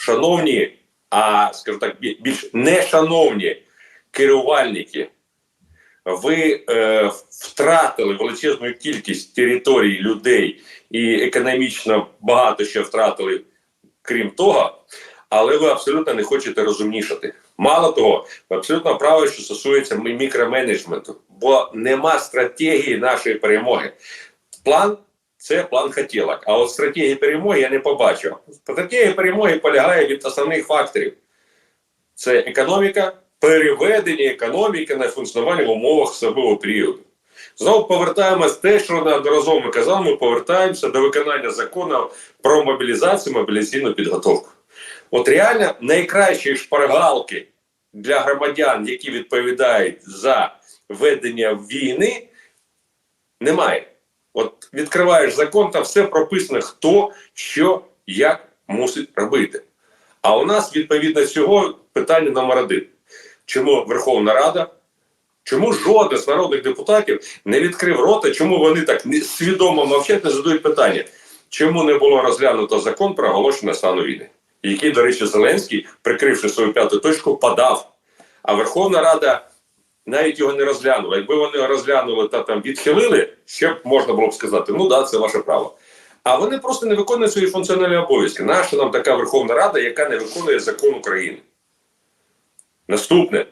шановні, а скажу так, бі- більш нешановні керувальники, ви е, втратили величезну кількість територій людей і економічно багато ще втратили, крім того, але ви абсолютно не хочете розумнішати. Мало того, ви абсолютно праві, що стосується мікроменеджменту, бо нема стратегії нашої перемоги. План це план хотілок. А от стратегії перемоги я не побачив. Стратегія перемоги полягає від основних факторів: це економіка, переведення економіки на функціонування в умовах особливого періоду. Знову повертаємось те, що неодноразово ми казали, ми повертаємося до виконання закону про мобілізацію, мобілізаційну підготовку. От реально найкращі шпаргалки для громадян, які відповідають за ведення війни, немає. От відкриваєш закон, там все прописано, хто, що, як мусить робити. А у нас відповідно цього питання номер один. Чому Верховна Рада, чому жоден з народних депутатів не відкрив рота, чому вони так свідомо мовчать, не задають питання, чому не було розглянуто закон про оголошення стану війни, який, до речі, Зеленський, прикривши свою п'яту точку, подав. А Верховна Рада навіть його не розглянула. Якби вони його розглянули та там відхилили, ще б можна було б сказати, ну да, це ваше право. А вони просто не виконують свої функціональні обов'язки. Наша нам така Верховна Рада, яка не виконує закон України. Наступне.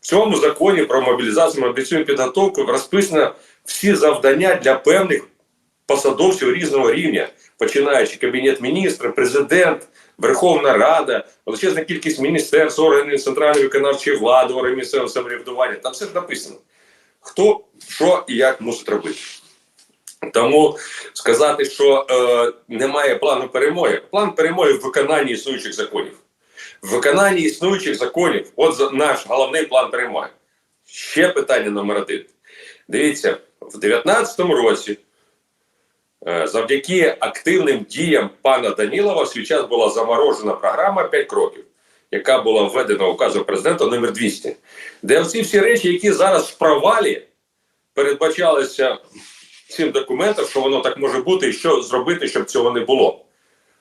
В цьому законі про мобілізацію мобілізаційну підготовку розписано всі завдання для певних посадовців різного рівня, починаючи Кабінет міністрів, президент, Верховна Рада, величезна кількість міністерств, органів центральної виконавчої влади, органів місцевого самоврядування. Там все ж написано. Хто, що і як мусить робити. Тому сказати, що е, немає плану перемоги. План перемоги в виконанні існуючих законів. В виконанні існуючих законів, от наш головний план перемоги. Ще питання номер один. Дивіться, в 19-му році, завдяки активним діям пана Данілова, в свій час була заморожена програма 5 кроків, яка була введена указом президента номер 200, де всі всі речі, які зараз в провалі передбачалися цим документом, що воно так може бути, і що зробити, щоб цього не було.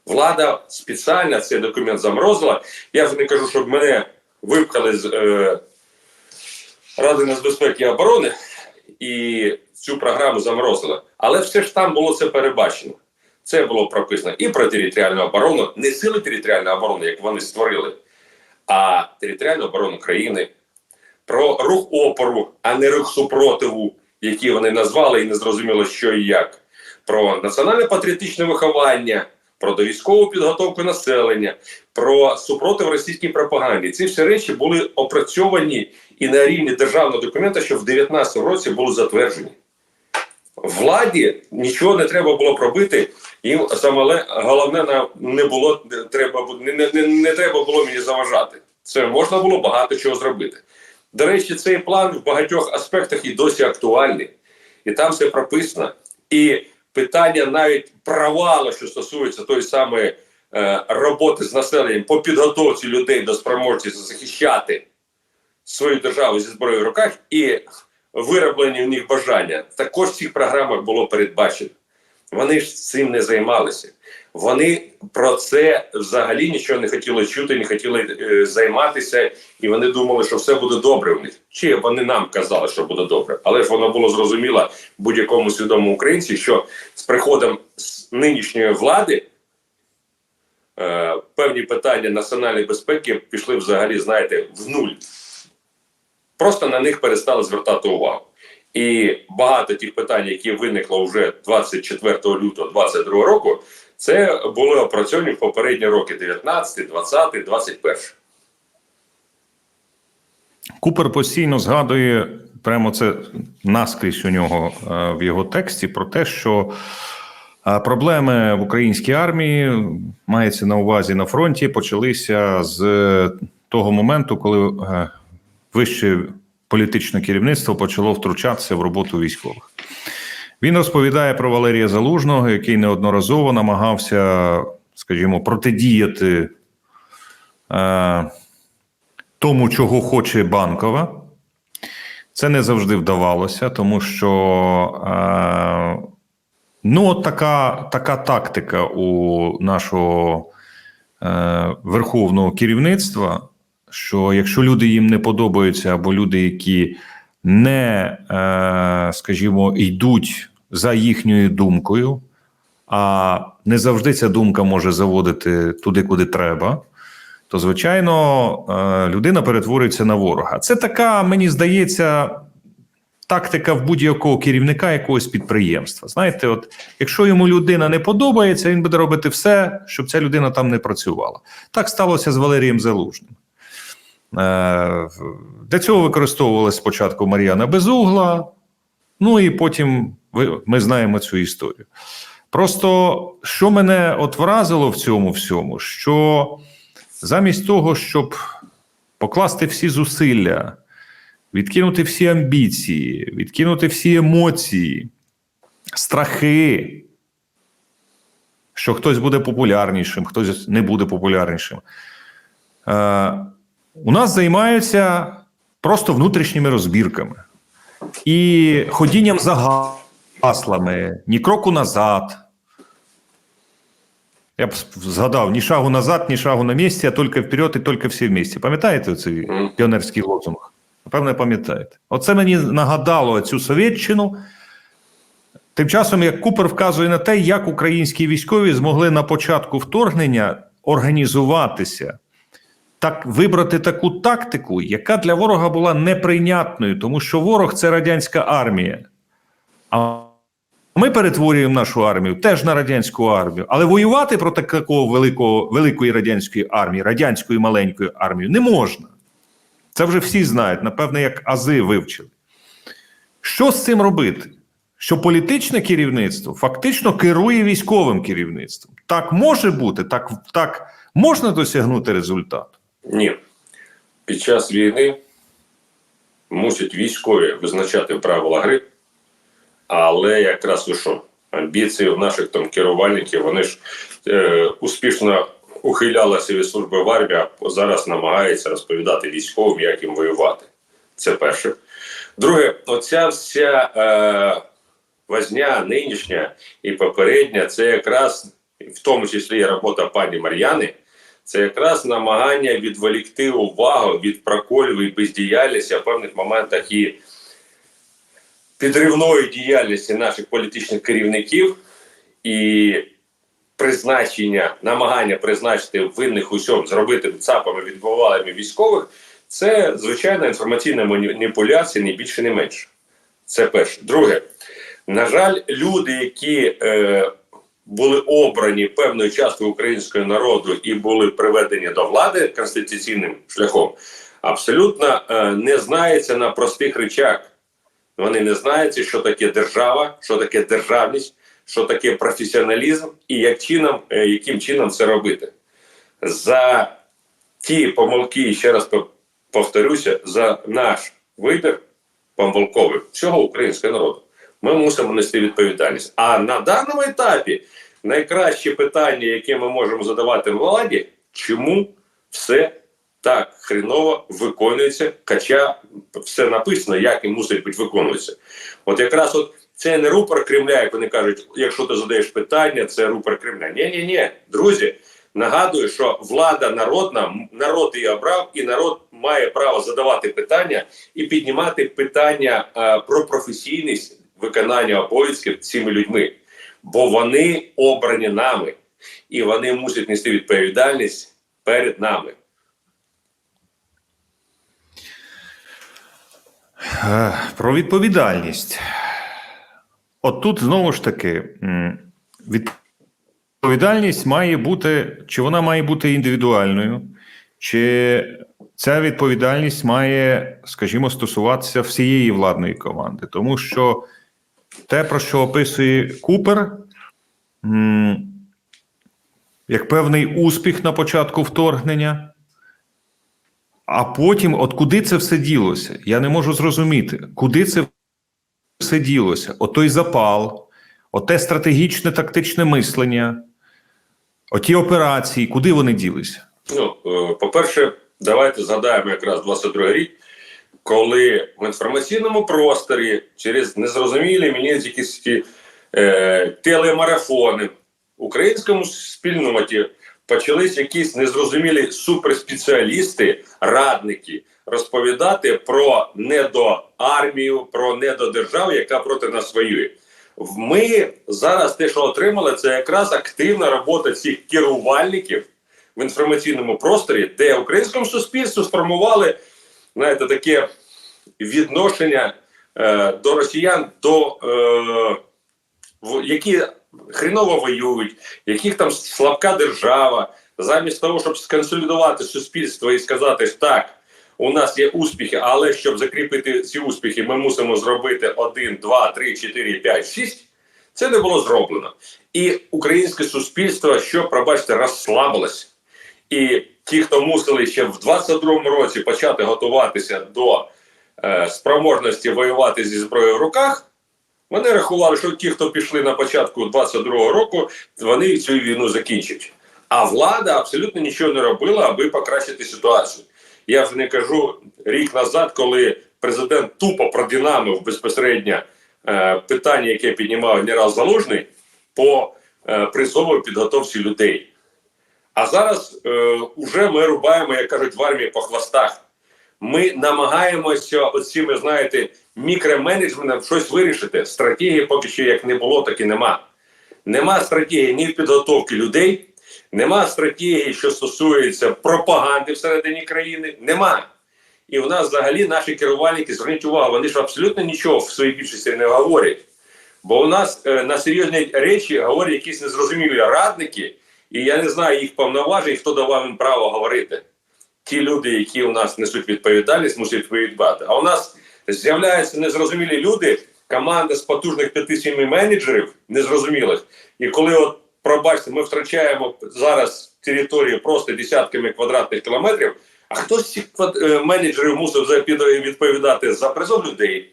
Влада спеціально цей документ заморозила. Я вже не кажу, щоб мене випхали з е, Ради нацбезпеки і оборони і цю програму заморозили. Але все ж там було це перебачено. Це було прописано і про територіальну оборону, не сили територіальної оборони, як вони створили, а територіальну оборону країни, про рух опору, а не рух супротиву, який вони назвали і не зрозуміло, що і як, про національне патріотичне виховання, про довійськову підготовку населення, про супротив російській пропаганді. Ці всі речі були опрацьовані і на рівні державного документа, що в 2019 році були затверджені. Владі нічого не треба було пробити. Їм саме головне не було треба не, не, не, не треба було мені заважати. Це можна було багато чого зробити. До речі, цей план в багатьох аспектах і досі актуальний, і там все прописано. І питання навіть провалу, що стосується тої самої е, роботи з населенням по підготовці людей до спроможності захищати свою державу зі зброєю в руках і вироблені в них бажання, також в цих програмах було передбачено. Вони ж цим не займалися. Вони про це взагалі нічого не хотіли чути, не хотіли е, займатися, і вони думали, що все буде добре в них. Чи вони нам казали, що буде добре, але ж воно було зрозуміло будь-якому свідомому українці, що з приходом нинішньої влади е, певні питання національної безпеки пішли взагалі, знаєте, в нуль. Просто на них перестали звертати увагу. І багато тих питань, які виникло вже 24 лютого 2022 року, це були опрацьовані в попередні роки 19, 20, 21. Купер постійно згадує прямо це наскрізь у нього е, в його тексті про те, що е, проблеми в українській армії мається на увазі на фронті, почалися з того моменту, коли е, вище політичне керівництво почало втручатися в роботу військових. Він розповідає про Валерія Залужного, який неодноразово намагався, скажімо, протидіяти. Е, тому, чого хоче банкова. Це не завжди вдавалося, тому що е, ну, от така, така тактика у нашого е, верховного керівництва, що якщо люди їм не подобаються, або люди, які не, е, скажімо, йдуть за їхньою думкою, а не завжди ця думка може заводити туди, куди треба, то звичайно е, людина перетворюється на ворога. Це така, мені здається, тактика в будь-якого керівника якогось підприємства. Знаєте, от якщо йому людина не подобається, він буде робити все, щоб ця людина там не працювала. Так сталося з Валерієм Залужним. Е, Для цього використовувалася спочатку Мар'яна Безугла, ну і потім ми знаємо цю історію. Просто що мене от вразило в цьому всьому, що замість того, щоб покласти всі зусилля, відкинути всі амбіції, відкинути всі емоції, страхи, що хтось буде популярнішим, хтось не буде популярнішим. У нас займаються просто внутрішніми розбірками і ходінням за гаслами, ні кроку назад. Я б згадав ні шагу назад, ні шагу на місці, а тільки вперед і тільки всі вместе. Пам'ятаєте цей піонерський лозунг? Напевне, пам'ятаєте. Оце мені нагадало цю совєтчину. Тим часом, як Купер вказує на те, як українські військові змогли на початку вторгнення організуватися, так вибрати таку тактику, яка для ворога була неприйнятною, тому що ворог це радянська армія. А ми перетворюємо нашу армію теж на радянську армію, але воювати проти такого великого великої радянської армії, радянської маленької армії не можна. Це вже всі знають, напевне, як ази вивчили. Що з цим робити? Що політичне керівництво фактично керує військовим керівництвом. Так може бути, так, так можна досягнути результату. Ні. Під час війни мусять військові визначати правила гри, але якраз ви що, амбіції в наших там керувальників, вони ж е, успішно ухилялися від служби в армії, а зараз намагаються розповідати військовим, як їм воювати. Це перше. Друге, оця вся е, возня нинішня і попередня, це якраз в тому числі і робота пані Мар'яни. Це якраз намагання відволікти увагу від проколів і бездіяльності, а в певних моментах і підривної діяльності наших політичних керівників і призначення, намагання призначити винних усьому, зробити ЦАПами відбувалими військових, це звичайна інформаційна маніпуляція, не більше, не менше. Це перше. Друге, на жаль, люди, які е, були обрані певною часткою українського народу і були приведені до влади конституційним шляхом, абсолютно е, не знаються на простих речах. Вони не знають, що таке держава, що таке державність, що таке професіоналізм і як чином, е, яким чином це робити. За ті помилки, ще раз повторюся, за наш вибір помилковий всього українського народу. Ми мусимо нести відповідальність. А на даному етапі найкраще питання, яке ми можемо задавати владі, чому все так хреново виконується, хоча все написано, як і мусить бути виконуватися. От якраз от це не рупор Кремля, як вони кажуть, якщо ти задаєш питання, це рупор Кремля. Ні, ні, ні, друзі. Нагадую, що влада народна, народ її обрав, і народ має право задавати питання і піднімати питання е, про професійність виконання обов'язків цими людьми, бо вони обрані нами, і вони мусять нести відповідальність перед нами. Е, Про відповідальність. От тут знову ж таки, відповідальність має бути, чи вона має бути індивідуальною, чи ця відповідальність має, скажімо, стосуватися всієї владної команди. Тому що те, про що описує Купер, як певний успіх на початку вторгнення. А потім, от куди це все ділося? Я не можу зрозуміти, куди це все ділося? Отой запал, оте стратегічне тактичне мислення, оті операції, куди вони ділися? Ну, е, по-перше, давайте згадаємо якраз 22 рік, коли в інформаційному просторі через незрозумілі мені якісь е, телемарафони в українському спільноті почались якісь незрозумілі суперспеціалісти, радники розповідати про недоармію, про недодержаву, яка проти нас воює. Ми зараз те, що отримали, це якраз активна робота цих керувальників в інформаційному просторі, де українському суспільству сформували знаєте, таке відношення е, до росіян, до е, в- які хреново воюють, яких там слабка держава, замість того, щоб сконсолідувати суспільство і сказати, так, у нас є успіхи, але щоб закріпити ці успіхи, ми мусимо зробити 1, 2, 3, 4, 5, 6. Це не було зроблено. І українське суспільство, що, пробачте, розслабилось. І ті, хто мусили ще в 22-му році почати готуватися до е, спроможності воювати зі зброєю в руках, вони рахували, що ті, хто пішли на початку 22-го року, вони цю війну закінчать. А влада абсолютно нічого не робила, аби покращити ситуацію. Я вже не кажу рік назад, коли президент тупо продинамив безпосередньо е, питання, яке піднімав генерал Залужний, по е, призову підготовці людей. А зараз е, уже ми рубаємо, як кажуть, в армії по хвостах. Ми намагаємося оціми, знаєте, мікроменеджментом щось вирішити. Стратегії поки що як не було, так і нема. Нема стратегії ні підготовки людей, нема стратегії, що стосується пропаганди всередині країни. Нема. І в нас взагалі наші керувальники, зверніть увагу, вони ж абсолютно нічого в своїй більшості не говорять. Бо у нас е, на серйозні речі говорять якісь незрозумілі радники, і я не знаю їх повноважень, хто давав їм право говорити. Ті люди, які у нас несуть відповідальність, мусять відповідати. А у нас з'являються незрозумілі люди, команда з потужних 5-7 менеджерів незрозумілих. І коли, от, пробачте, ми втрачаємо зараз територію просто десятками квадратних кілометрів, а хто з цих менеджерів мусив відповідати за призов людей,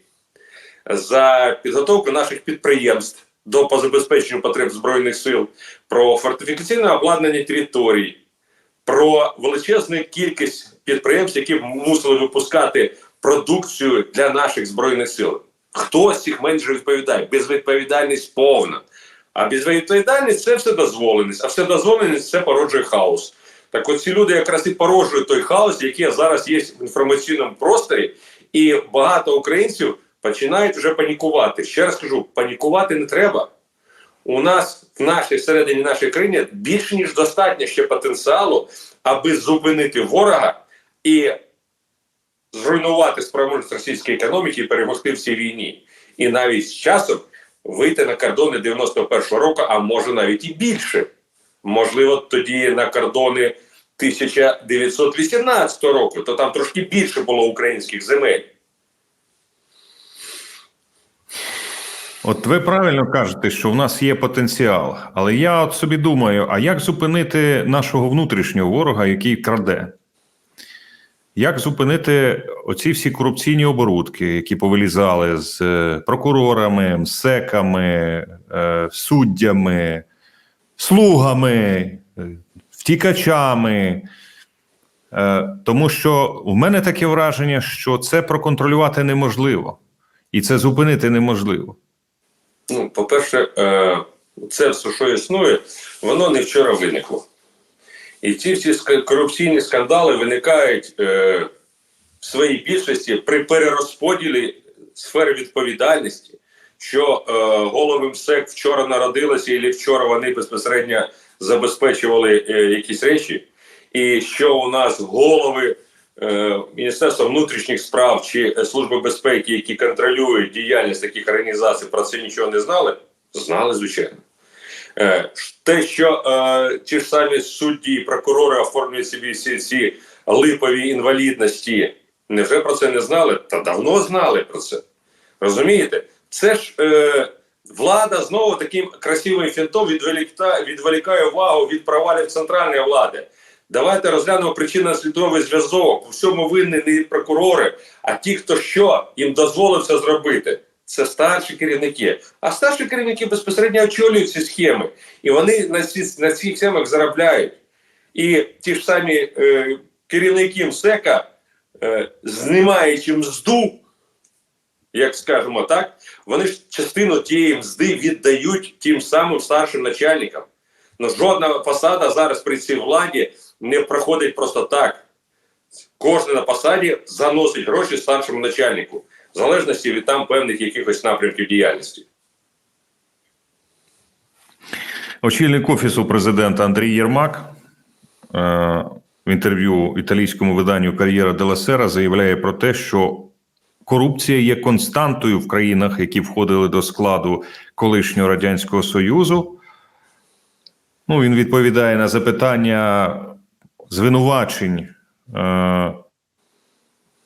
за підготовку наших підприємств до по забезпеченню потреб збройних сил, про фортифікаційне обладнання територій, про величезну кількість підприємств, які мусили випускати продукцію для наших збройних сил. Хто з цих менеджерів відповідає? Безвідповідальність повна. А безвідповідальність це все дозволеність, а все дозволеність це породжує хаос. Так от ці люди якраз і породжують той хаос, який зараз є в інформаційному просторі, і багато українців починають вже панікувати. Ще раз кажу, панікувати не треба. У нас в нашій всередині нашої країни більше ніж достатньо ще потенціалу, аби зупинити ворога і зруйнувати спроможність російської економіки і перемогти в цій війні. І навіть з часом вийти на кордони 91-го року, а може навіть і більше. Можливо, тоді на кордони 1918 року, то там трошки більше було українських земель. От ви правильно кажете, що в нас є потенціал, але я от собі думаю: а як зупинити нашого внутрішнього ворога, який краде? Як зупинити оці всі корупційні оборудки, які повилізали з е, прокурорами, секами, е, суддями, слугами, е, втікачами? Тому що в мене таке враження, що це проконтролювати неможливо, і це зупинити неможливо. Ну, по-перше, е, це все, що існує, воно не вчора виникло. І ці всі корупційні скандали виникають е, в своїй більшості при перерозподілі сфери відповідальності, що е, голови МСЕК вчора народилися, і вчора вони безпосередньо забезпечували якісь речі, і що у нас голови Міністерства внутрішніх справ чи е, Служби безпеки, які контролюють діяльність таких організацій, про це нічого не знали? Знали, звичайно. Е, те, що е, ті ж самі судді і прокурори оформлюють собі всі ці липові інвалідності, невже про це не знали? Та давно знали про це. Розумієте? Це ж е, влада знову таким красивим фінтом відволікає увагу від провалів центральної влади. Давайте розглянемо причинно-слідовий зв'язок. У всьому винні не прокурори, а ті, хто що їм дозволив це зробити. Це старші керівники. А старші керівники безпосередньо очолюють ці схеми. І вони на, ці, на цих схемах заробляють. І ті ж самі е, керівники МСЕКа, е, знімаючи мзду, як скажемо так, вони ж частину тієї мзди віддають тим самим старшим начальникам. Ну, жодна посада зараз при цій владі не проходить просто так. Кожен на посаді заносить гроші старшому начальнику, в залежності від там певних якихось напрямків діяльності. Очільник офісу президента Андрій Єрмак е, в інтерв'ю італійському виданню Кар'єра Дела Сера заявляє про те, що корупція є константою в країнах, які входили до складу колишнього радянського союзу. Ну, він відповідає на запитання звинувачень е,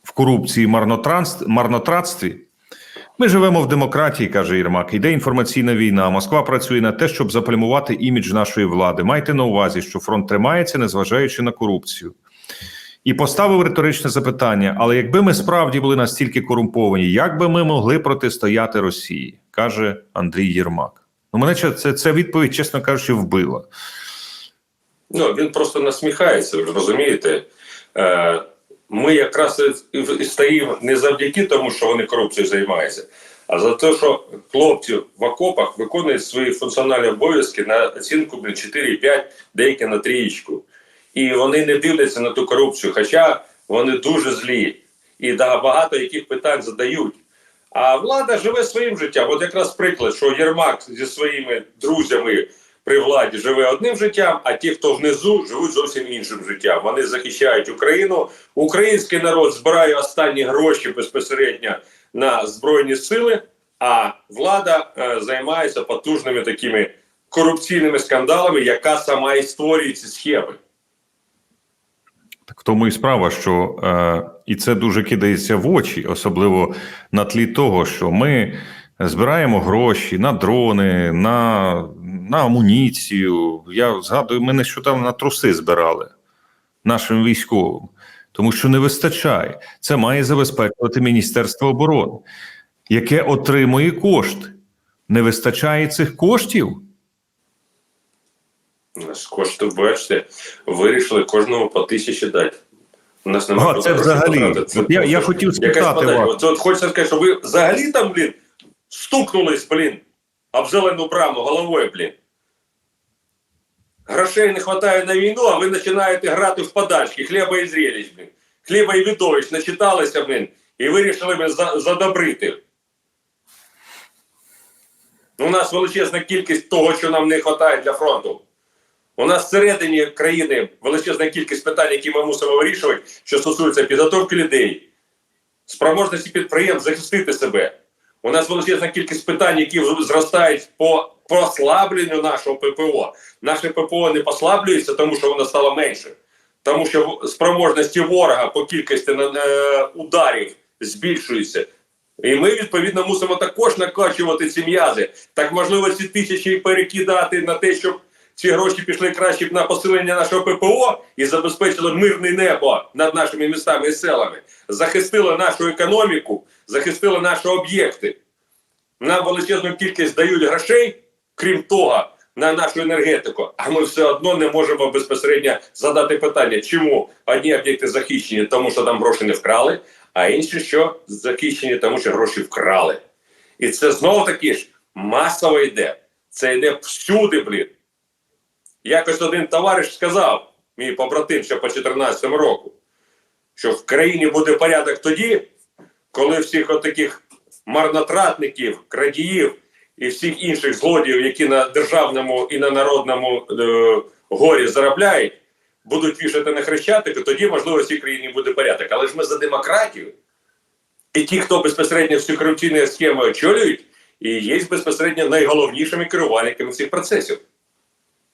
в корупції марнотратстві. Ми живемо в демократії, каже Єрмак. Йде інформаційна війна. Москва працює на те, щоб заплямувати імідж нашої влади. Майте на увазі, що фронт тримається, незважаючи на корупцію. І поставив риторичне запитання: але якби ми справді були настільки корумповані, як би ми могли протистояти Росії? каже Андрій Єрмак. Ну, мене це, це відповідь, чесно кажучи, вбила. Ну, він просто насміхається, розумієте. Е, ми якраз і- стоїмо не завдяки тому, що вони корупцією займаються, а за те, що хлопці в окопах виконують свої функціональні обов'язки на оцінку блін, 4,5, деякі на трієчку. І вони не дивляться на ту корупцію, хоча вони дуже злі і багато яких питань задають. А влада живе своїм життям. От якраз приклад, що Єрмак зі своїми друзями при владі живе одним життям, а ті, хто внизу, живуть зовсім іншим життям. Вони захищають Україну. Український народ збирає останні гроші безпосередньо на збройні сили, а влада е, займається потужними такими корупційними скандалами, яка сама і створює ці схеми. Так в тому і справа, що е, і це дуже кидається в очі, особливо на тлі того, що ми збираємо гроші на дрони, на, на амуніцію. Я згадую, ми нещодавно на труси збирали нашим військовим, тому що не вистачає. Це має забезпечувати Міністерство оборони, яке отримує кошти. Не вистачає цих коштів. Кошти, бачите, вирішили кожному по тисячі дати. У нас А, це взагалі. От я, я хотів спитати. От, от хочеться сказати, що ви взагалі там, блін, стукнулись, блін, об зелену браму головою, блін. Грошей не вистачає на війну, а ви починаєте грати в подачки, хліба і зрелищ, блін. Хліба і відовищ начиталися, блін, і вирішили блін, за- задобрити. У нас величезна кількість того, що нам не вистачає для фронту. У нас всередині країни величезна кількість питань, які ми мусимо вирішувати, що стосуються підготовки людей, спроможності підприємств захистити себе. У нас величезна кількість питань, які зростають по послабленню нашого ППО. Наше ППО не послаблюється, тому що воно стало менше. Тому що спроможності ворога по кількості е, ударів збільшуються. І ми, відповідно, мусимо також накачувати ці м'язи. Так можливо, ці тисячі перекидати на те, щоб ці гроші пішли краще б на посилення нашого ППО і забезпечили мирне небо над нашими містами і селами, захистили нашу економіку, захистили наші об'єкти. Нам величезну кількість дають грошей, крім того, на нашу енергетику, а ми все одно не можемо безпосередньо задати питання, чому одні об'єкти захищені, тому що там гроші не вкрали, а інші, що захищені, тому що гроші вкрали. І це знову таки ж масово йде. Це йде всюди, блін. Якось один товариш сказав, мій побратим ще по 14 року, що в країні буде порядок тоді, коли всіх отаких марнотратників, крадіїв і всіх інших злодіїв, які на державному і на народному е, горі заробляють, будуть вішати на хрещатики, тоді, можливо, в цій країні буде порядок. Але ж ми за демократію. І ті, хто безпосередньо всю корупційні схеми очолюють, і є безпосередньо найголовнішими керувальниками цих процесів.